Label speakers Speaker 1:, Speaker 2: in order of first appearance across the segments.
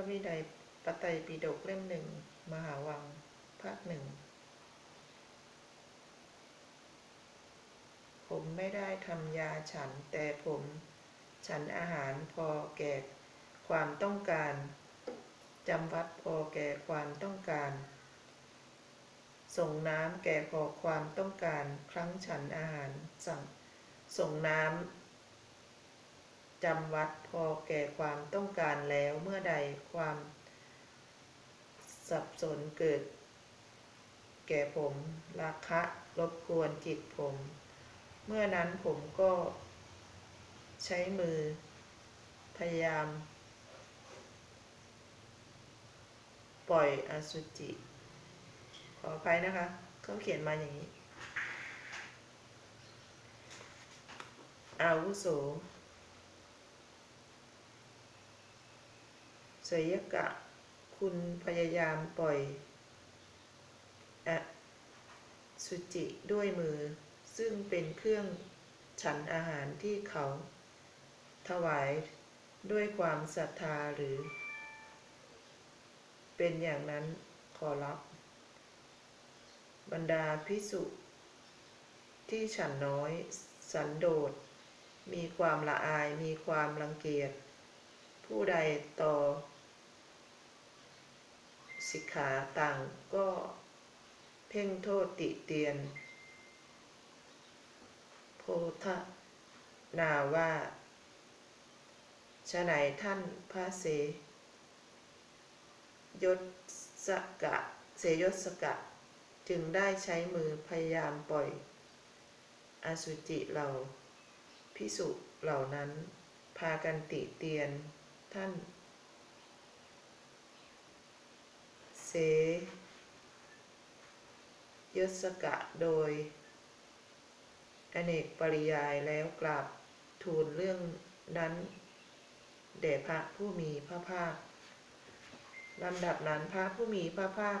Speaker 1: ระวินัยปไตยปิฎกเล่มหนึ่ง มหาวัง ภาคหนึ่ง ผมไม่ได้ทำยาฉัน แต่ผม ฉันอาหารพอแก่ความต้องการจำวัดพอแก่ความต้องการ ส่งน้ำแก่พอความต้องการ ครั้งฉันอาหารสั่งส่งน้ำ จำวัดพอแก่ความต้องการแล้วเมื่อใดความ สับสนเกิด แก่ผมราคะรบกวนจิตผม เมื่อนั้นผมก็ใช้มือ พยายาม ปล่อยอสุจิ ขออภัยนะคะ เขาเขียนมาอย่างนี้อาวุโส สยกะ คุณพยายามปล่อยอสุจิด้วยมือ ซึ่งเป็นเครื่องฉันอาหารที่เขา ถวายด้วยความศรัทธาหรือ เป็นอย่างนั้นขอรับบรรดาพิสุที่ฉันน้อย สันโดษ มีความละอายมีความรังเกียจ ผู้ใดต่อ สิกขาต่างก็เพ่งโทษติเตียน โพธนาว่าฉะไหนท่านพระเสยศกะเสยศกะ จึงได้ใช้มือพยายามปล่อย อสุจิเราพิสุเหล่านั้น พากันติเตียนท่าน เสยศกะโดย อเนกปริยายแล้วกราบทูลเรื่องนั้นแด่พระผู้มีพระภาคลำดับนั้นพระผู้มีพระภาค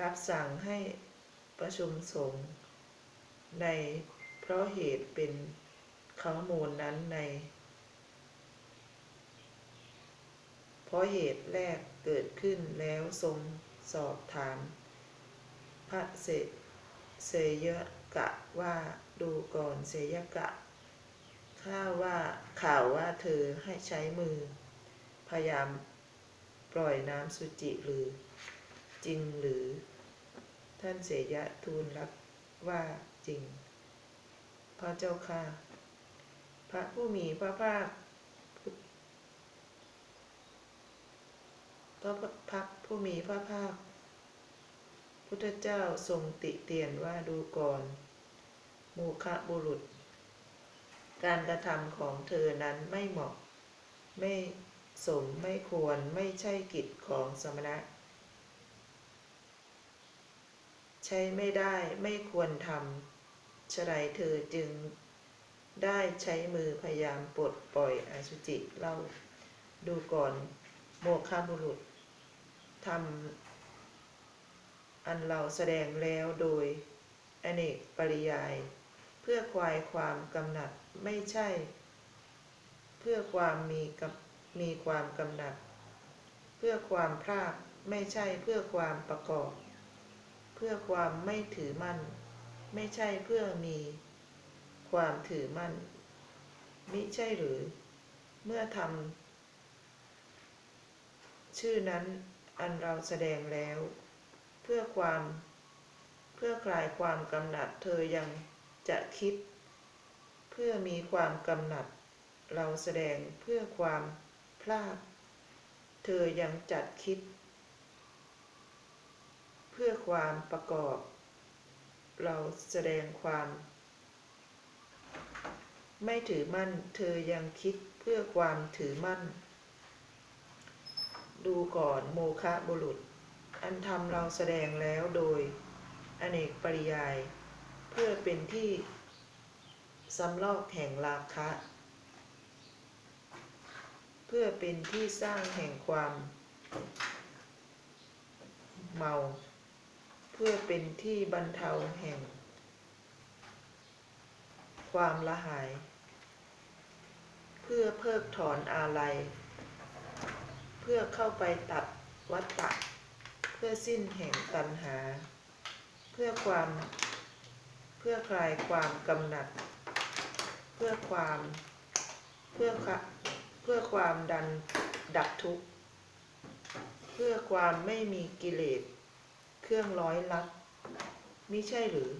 Speaker 1: รับสั่งให้ประชุมสงฆ์ในเพราะเหตุเป็นข้อมูลนั้นใน เพ ราะเหตุแรกเกิดขึ้นแล้วทรงสอบถาม พระเสเสยกะว่าดูก่อนเสยกะ ข้าว่าข่าวว่าเธอให้ใช้มือ พยายามปล่อยน้ำสุจิหรือ จริงหรือ ท่านเสยะทูลรับว่าจริง พระเจ้าค่ะ พระผู้มีพระภาค พระพักผู้มีพระภาค พุทธเจ้าทรงติเตียนว่าดูก่อนโมคะบุรุษ การกระทำของเธอนั้นไม่เหมาะ ไม่สมไม่ควรไม่ใช่กิจของสมณะ ใช้ไม่ได้ไม่ควรทำฉะไรเธอจึงได้ใช้มือพยายามปลดปล่อยอสุจิเล่า ดูก่อนโมฆะบุรุษ ทำอันเราแสดงแล้วโดยอเนกปริยาย เพื่อควายความกำหนัดไม่ใช่ เพื่อความมีกับมีความกำหนัด เพื่อความพลาดไม่ใช่เพื่อความประกอบ เพื่อความไม่ถือมั่น ไม่ใช่เพื่อมีความถือมั่น มิใช่หรือ เมื่อทำชื่อนั้น อันเราแสดงแล้ว เพื่อความ เพื่อคลายความกำหนัดเธอยังจะคิด เพื่อมีความกำหนัด เราแสดงเพื่อความพลาด เธอยังจัดคิด เพื่อความประกอบ เราแสดงความ ไม่ถือมั่น เธอยังคิดเพื่อความถือมั่น ดูก่อนโมคะบุรุษ อันทำเราแสดงแล้วโดยอเนกปริยาย เพื่อเป็นที่สำลอกแห่งราคะ เพื่อเป็นที่สร้างแห่งความเมา เพื่อเป็นที่บรรเทาแห่ง ความละหาย เพื่อเพิกถอนอาลัย เพื่อเข้าไปตัดวัฏฏะเพื่อสิ้นแห่งตัณหา เพื่อความเพื่อคลายความกำหนัด เพื่อความเพื่อเพื่อความดันดับทุกข์เพื่อความไม่มีกิเลส เครื่องร้อยลัดมิใช่หรือ